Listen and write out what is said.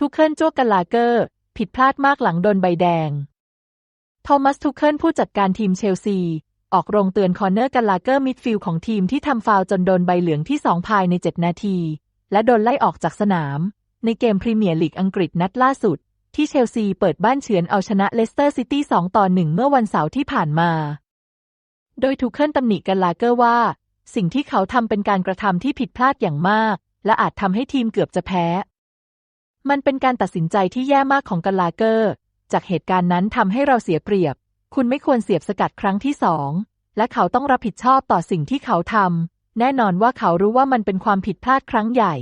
ทุเคิลจ้วกกันลาเกอร์ ผิดพลาดมากหลังโดนใบแดง โทมัสทุเคิลผู้จัดการทีมเชลซี ออกโรงเตือนคอนเนอร์กันลาเกอร์มิดฟิลด์ของทีมที่ทำฟาวจนโดนใบเหลืองที่สองภายใน 7 นาที และโดนไล่ออกจากสนาม ในเกมพรีเมียร์ลีกอังกฤษนัดล่าสุด ที่เชลซีเปิดบ้านเฉือนเอาชนะเลสเตอร์ซิตี้2ต่อ1เมื่อวันเสาร์ที่ผ่านมา โดยทุเคิลตำหนิกันลาเกอร์ว่า สิ่งที่เขาทำเป็นการกระทำที่ผิดพลาดอย่างมาก และอาจทำให้ทีมเกือบจะแพ้ มันเป็นการตัดสินใจที่แย่มากของกันลาเกอร์ จากเหตุการณ์นั้นทำให้เราเสียเปรียบ คุณไม่ควรเสียบสกัดครั้งที่สอง และเขาต้องรับผิดชอบต่อสิ่งที่เขาทำ แน่นอนว่าเขารู้ว่ามันเป็นความผิดพลาดครั้งใหญ่